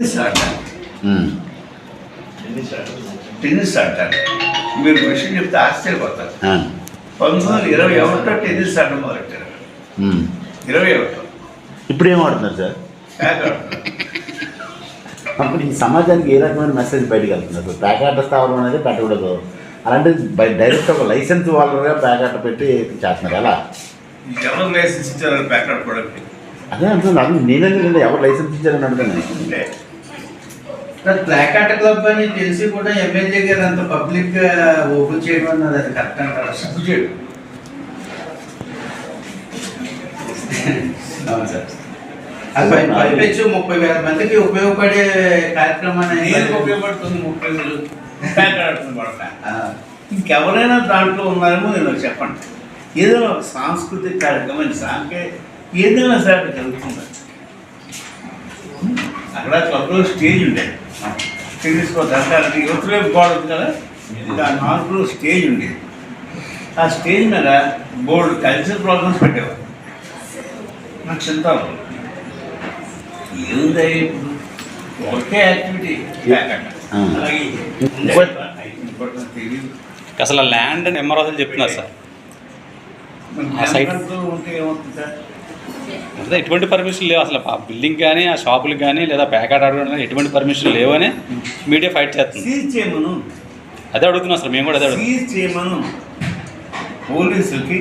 Tennis ఆడతాను ఉమ్. Tennis ఆడతాను మీరు విషయం చెప్తే ఆశ్చర్యపోతారు. పంతొమ్మిది వందల ఇరవై ఒకటో టెన్నిస్ ఆడడం మొదలెట్టారు. ఇరవై ఒకటో ఇప్పుడు ఏం ఆడుతున్నారు సార్. అప్పుడు ఈ సమాజానికి ఏ రకమైన మెసేజ్ బయటకు అసలు ప్యాకెట్ స్థావరం అనేది పెట్టకూడదు. అలాంటి డైరెక్ట్ ఒక లైసెన్స్ వాళ్ళగా ప్యాకెట్ పెట్టి చేస్తున్నారు. ఎలా? ఎవరు లైసెన్స్ ఇచ్చారు ప్యాక్ ఆడుకోవడానికి అదే అంటున్నాను. నేనే ఎవరు లైసెన్స్ ఇచ్చారని అడుగుతాను బ్లాక్ ఆర్ట్ క్లబ్ అని తెలిసి కూడా ఎమ్మెల్యే గారు అంత పబ్లిక్ ఓపెన్ చేయడం అన్నది అది కరెక్ట్ అంటారా? సిగ్గు చేయడు. అవును సార్. అది ముప్పై వేల మందికి ఉపయోగపడే కార్యక్రమాన్ని ఉపయోగపడుతుంది ముప్పై వేలు. ఇంకెవరైనా దాంట్లో ఉన్నారేమో నేను చెప్పండి. ఏదైనా ఒక సాంస్కృతిక కార్యక్రమం సాంకే ఏదైనా సరే జరుగుతుంది. అక్కడ క్లబ్లో స్టేజ్ ఉండేది టెన్నిస్ దసరాకి యువతలేపు గోడ ఉంది కదా? దాని నాలుగులో స్టేజ్ ఉండేది. ఆ స్టేజ్ మీద బోర్డు కల్చర్ ప్రోగ్రామ్స్ పెట్టేవారు. నాకు చింత ఏముంది ఒకటే యాక్టివిటీ. అసలు ల్యాండ్ అని ఎమ్మరాజులు చెప్తున్నారు సార్. ఆ సైట్- ఉంటే ఏమవుతుంది సార్? అదే ఎటువంటి పర్మిషన్ లేవు అసలు. ఆ బిల్డింగ్ కానీ ఆ షాపులకు కానీ లేదా ప్యాకెట్ కానీ ఎటువంటి పర్మిషన్ లేవని మీడియా ఫైట్ చేస్తుంది. అదే అడుగుతున్నాం సార్ మేము కూడా అదే అడుగుతున్నాం. పోలీసులకి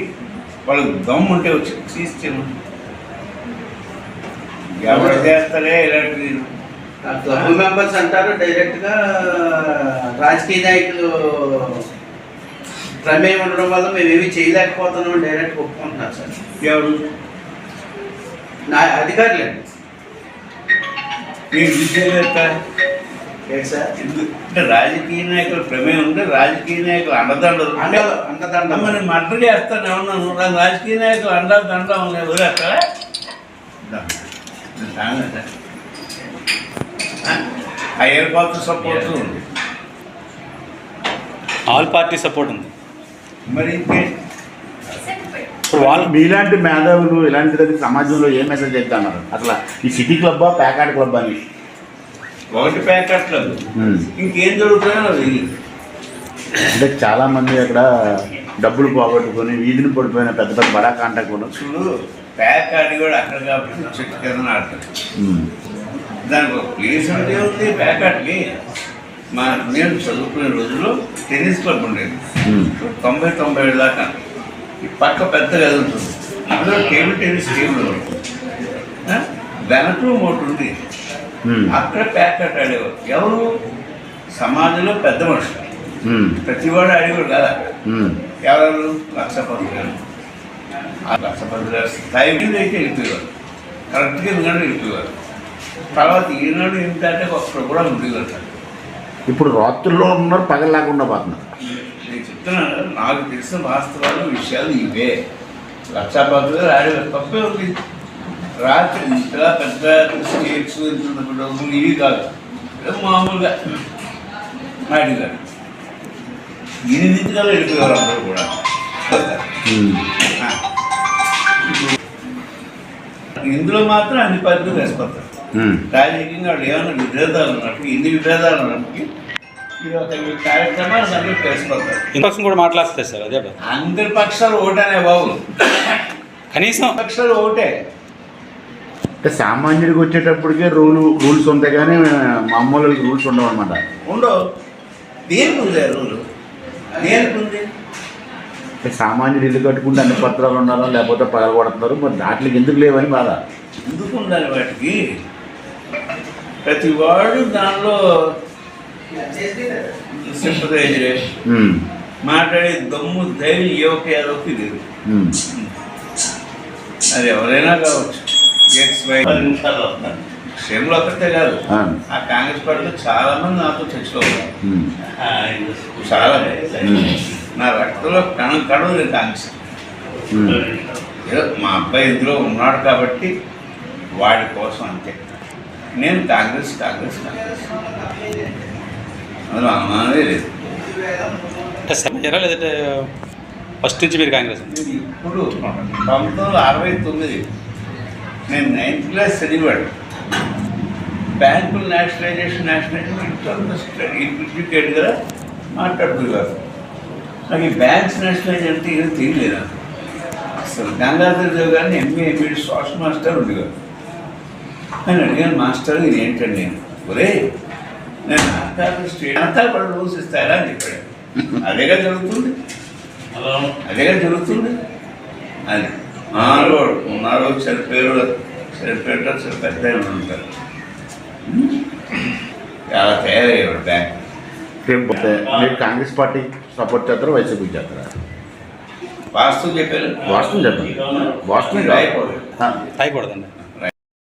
వాళ్ళకి దమ్ము ఉంటే వచ్చి సీజ్ చేయమను. ఎవరు చేస్తారే ఇలాంటి ఆ క్లబ్ మెంబర్స్ అంటారు డైరెక్ట్గా రాజకీయ నాయకులు ప్రమేయం ఉండడం వల్ల మేము ఏమీ చేయలేకపోతున్నాం డైరెక్ట్ ఒప్పుకుంటున్నారు సార్. ఎవరు? నా అధికారులండి మీరు ఏంటి సార్? అంటే రాజకీయ నాయకుల ప్రమేయం ఉంటే రాజకీయ నాయకులు అండదండలు. అండదండ మరి మర్డర్ చేస్తాను ఏమన్నాను నాకు రాజకీయ నాయకులు అండా దండ వదిలేస్తారా హయ్యర్ పాత్ర సపోర్ట్ ఉంది ఆల్ పార్టీ సపోర్ట్ ఉంది. మరి ఇంకే? ఇప్పుడు వాళ్ళు మీలాంటి మేధావులు ఇలాంటి దగ్గర సమాజంలో ఏ మెసేజ్ చెప్తున్నారు అసలు ఈ సిటీ క్లబ్బా ప్యాకెట్ క్లబ్ అని? ఒకటి ప్యాకెట్లేదు ఉమ్. ఇంకేం జరుగుతుందో అది అంటే చాలా మంది అక్కడ డబ్బులు పోగొట్టుకొని వీధిని పడిపోయిన పెద్ద పెద్ద బడా కాంటాక్ట్ కూడా చూడు ప్యాక్ ఆడి కూడా అక్కడ కాబట్టి చెట్టు కింద ఆడతాడు ఉమ్. దానికి ఒక ప్లేస్ అంటే ఉంది ప్యాక్ మా నేను చదువుకునే రోజుల్లో టెన్నిస్ క్లబ్ ఉండేది. ఉమ్. తొంభై తొంభై ఏడు దాకా. ఈ పక్క పెద్ద గది ఉంటుంది. అందులో టేబుల్ టెన్నిస్ టేబుల్? వెనక మోటు ఉంది. అక్కడ ప్యాక్ ఆట ఆడేవారు. ఎవరు? సమాజంలో పెద్ద మనుషులు. ప్రతివాడు ఆడేవాడు కాదు. ఎవరు? లక్షపతి గారు ఆ లక్షపతి గారు స్థాయి అయితే వెళ్ళిపోయేవారు. కరెక్ట్గా ఎందుకంటే వెళ్ళిపోయేవారు. తర్వాత ఈనాడు ఏంటంటే ఒక్కడు కూడా ఉండేవారు ఇప్పుడు రాత్రుల్లో ఉన్నారు పగలు లేకుండా పోతున్నారు నేను చెప్తున్నాను. నాకు తెలిసిన వాస్తవాలు విషయాలు ఇవే. లక్షాపతి గారు ఆడేవారు తప్పే ఉంది. రాత్రి పెద్ద స్టేట్స్ ఇంత పెద్ద డబ్బులు ఇవి కాదు. మామూలుగా. ఆడేవారు ఎనిమిదింటికల్లా వెళ్ళిపోయేవారు అందరూ కూడా. ఉమ్. ఆ. ఇందులో మాత్రం అన్ని పద్ధతులు వేసుకొస్తారు. రాజకీయంగా వాళ్ళు ఏమైనా విభేదాలు ఉన్నప్పుడు ఎన్ని విభేదాలు ఉన్నప్పటికీ కార్యక్రమాలు కూడా మాట్లాడుతుంది సార్ అదే. అందరి పక్షాలు ఓటనే బాబు. కనీసం పక్షాలు ఓటే. అంటే సామాన్యుడికి వచ్చేటప్పటికే రూల్ రూల్స్ ఉంటాయి కానీ మామూలు రూల్స్ ఉండవు అనమాట ఉండవు. దేనికి ఉంది రూలు? దేనికి ఉంది? అంటే సామాన్యుడు ఇల్లు కట్టుకుంటే అన్ని పత్రాలు ఉండాలో లేకపోతే పగల కొడుతున్నారు? మరి దాంట్లోకి ఎందుకు లేవని బాధ. ఎందుకు ఉండాలి వాటికి? ప్రతి వాడు దానిలో సింపదైజరే ఉమ్. మాట్లాడే దమ్ము ధైర్యం ఏ ఒక్క లేదు. ఉమ్. అది ఎవరైనా కావచ్చు. ఎక్స్ వై నిమిషాల్లో వస్తాను. క్షేమంలో ఒక్కటే కాదు. ఆ. కాంగ్రెస్ పార్టీలో చాలా మంది నాతో చర్చలో ఉన్నారు. ఉమ్. చాలా. నా రక్తంలో కణం కణం లేదు కాంగ్రెస్. మా అబ్బాయి ఇందులో ఉన్నాడు కాబట్టి వాడి కోసం అంతే. నేను కాంగ్రెస్ కాంగ్రెస్ కాంగ్రెస్. అందులో అనుమానమే లేదు. అంటే సెవెన్ లేదంటే ఫస్ట్ నుంచి మీరు కాంగ్రెస్? నేను ఇప్పుడు పంతొమ్మిది వందల అరవై తొమ్మిది నేను నైన్త్ క్లాస్ చదివాడు. బ్యాంకులు నేషనలైజేషన్ నేషనలైజేషన్ కదా మాట్లాడుతున్నారు నాకు ఈ బ్యాంక్స్ నేషనలైజ్ అంటే ఏదో తెలియలేదు. అసలు గంగాధర్ దేవ్ గారిని ఎంఏ ఎంబీడి సోషల్ మాస్టర్ ఉండేవారు ఆయన అడిగాను మాస్టర్ ఇది ఏంటండి? నేను ఒరే నేను నాటకాలు స్టేట్ అంతా కూడా రూల్స్ ఇస్తారా అని చెప్పాడు. అదేగా జరుగుతుంది. అదేగా జరుగుతుంది. అది నాలో ఉన్నారో చనిపోయారు చనిపోయారు సరే పెద్ద ఉంటారు చాలా తయారయ్యాడు బ్యాంక్. మీరు కాంగ్రెస్ పార్టీ సపోర్ట్ చేస్తారా వైసీపీకి చేస్తారా? వాస్తవం చెప్పారు. వాస్తవం చెప్పండి వాస్తవం రాయకూడదు. ఆ, రాయకూడదండి.